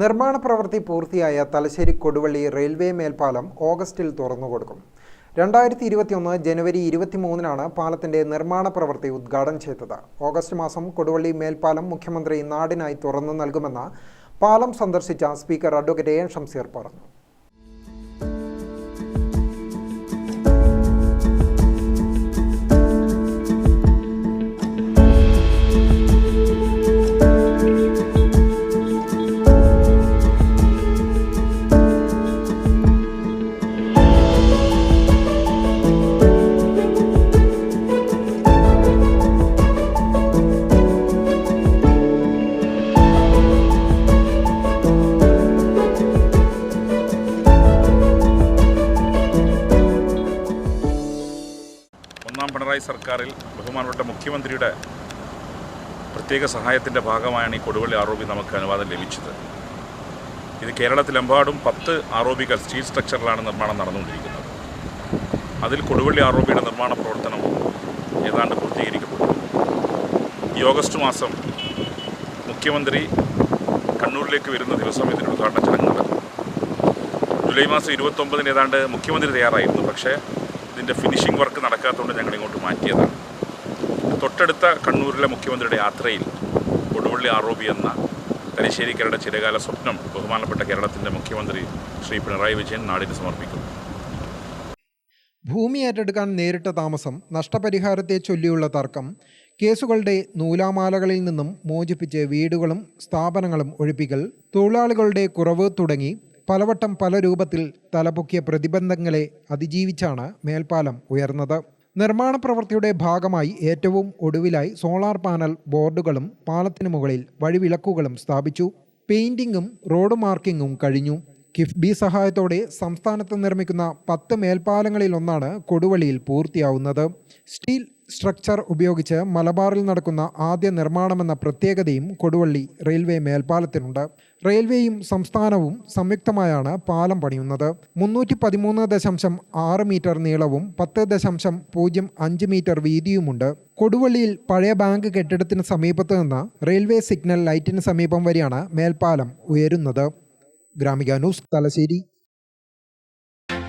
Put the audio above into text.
നിർമ്മാണ പ്രവൃത്തി പൂർത്തിയായ തലശ്ശേരി കൊടുവള്ളി റെയിൽവേ മേൽപ്പാലം ഓഗസ്റ്റിൽ തുറന്നുകൊടുക്കും രണ്ടായിരത്തി ഇരുപത്തിയൊന്ന് ജനുവരി ഇരുപത്തിമൂന്നിനാണ് പാലത്തിന്റെ നിർമ്മാണ പ്രവൃത്തി ഉദ്ഘാടനം ചെയ്തത്. ഓഗസ്റ്റ് മാസം കൊടുവള്ളി മേൽപ്പാലം മുഖ്യമന്ത്രി നാടിനായി തുറന്നു നൽകുമെന്ന് പാലം സന്ദർശിച്ച speaker advocate A N Shamseer പറഞ്ഞു. പിണറായി സർക്കാരിൽ ബഹുമാനപ്പെട്ട മുഖ്യമന്ത്രിയുടെ പ്രത്യേക സഹായത്തിന്റെ ഭാഗമായാണ് ഈ കൊടുവള്ളി ആർ നമുക്ക് അനുവാദം ലഭിച്ചത്. ഇത് കേരളത്തിലെമ്പാടും പത്ത് ആർ ഒ ബികൾ സ്റ്റീൽ സ്ട്രക്ചറിലാണ് നിർമ്മാണം നടന്നുകൊണ്ടിരിക്കുന്നത്. അതിൽ കൊടുവള്ളി ആർ ഒ ബിയുടെ നിർമ്മാണ പ്രവർത്തനം ഏതാണ്ട് പൂർത്തീകരിക്കപ്പെട്ടു. ഈ ഓഗസ്റ്റ് മാസം മുഖ്യമന്ത്രി കണ്ണൂരിലേക്ക് വരുന്ന ദിവസം ഇതിന്റെ ഉദ്ഘാടന ചടങ്ങ് നടക്കും. ജൂലൈ മാസം ഇരുപത്തൊമ്പതിന് ഏതാണ്ട് മുഖ്യമന്ത്രി തയ്യാറായിരുന്നു. പക്ഷേ ഇതിന്റെ ഫിനിഷിംഗ് വർക്ക് നടക്കാത്തതുകൊണ്ട് ഞങ്ങൾ ഇങ്ങോട്ട് മാറ്റിയതാണ്. തൊട്ടടുത്ത കണ്ണൂരിലെ മുഖ്യമന്ത്രിയുടെ യാത്രയിൽ കൊടുവള്ളി ആറോബി എന്ന തലശ്ശേരിക്കരുടെ ചിരകാല സ്വപ്നം ബഹുമാനപ്പെട്ട കേരളത്തിന്റെ മുഖ്യമന്ത്രി ശ്രീ പിണറായി വിജയൻ നാടിന് സമർപ്പിക്കുന്നു. ഭൂമി ഏറ്റെടുക്കാൻ നേരിട്ട താമസം നഷ്ടപരിഹാരത്തെ ചൊല്ലിയുള്ള തർക്കം കേസുകളുടെ നൂലാമാലകളിൽ നിന്നും മോചിപ്പിച്ച് വീടുകളും സ്ഥാപനങ്ങളും ഒഴിപ്പിക്കൽ തൊഴിലാളികളുടെ കുറവ് തുടങ്ങി പലവട്ടം പല രൂപത്തിൽ തലപൊക്കിയ പ്രതിബന്ധങ്ങളെ അതിജീവിച്ചാണ് മേൽപ്പാലം ഉയർന്നത്. നിർമ്മാണ പ്രവൃത്തിയുടെ ഭാഗമായി ഏറ്റവും ഒടുവിലായി സോളാർ പാനൽ ബോർഡുകളും പാലത്തിനു മുകളിൽ വഴിവിളക്കുകളും സ്ഥാപിച്ചു. പെയിന്റിങ്ങും റോഡ് മാർക്കിങ്ങും കഴിഞ്ഞു. കിഫ്ബി സഹായത്തോടെ സംസ്ഥാനത്ത് നിർമ്മിക്കുന്ന പത്ത് മേൽപ്പാലങ്ങളിൽ ഒന്നാണ് കൊടുവള്ളിയിൽ പൂർത്തിയാവുന്നത്. സ്റ്റീൽ സ്ട്രക്ചർ ഉപയോഗിച്ച് മലബാറിൽ നടക്കുന്ന ആദ്യ നിർമ്മാണമെന്ന പ്രത്യേകതയും കൊടുവള്ളി റെയിൽവേ മേൽപ്പാലത്തിനുണ്ട്. റെയിൽവേയും സംസ്ഥാനവും സംയുക്തമായാണ് പാലം പണിയുന്നത്. മുന്നൂറ്റി പതിമൂന്ന് ദശാംശം ആറ് മീറ്റർ നീളവും പത്ത് ദശാംശം പൂജ്യം അഞ്ച് മീറ്റർ വീതിയുമുണ്ട്. കൊടുവള്ളിയിൽ പഴയ ബാങ്ക് കെട്ടിടത്തിന് സമീപത്ത് നിന്ന് റെയിൽവേ സിഗ്നൽ ലൈറ്റിന് സമീപം വരെയാണ് മേൽപ്പാലം ഉയരുന്നത്. Gramika news Thalassery.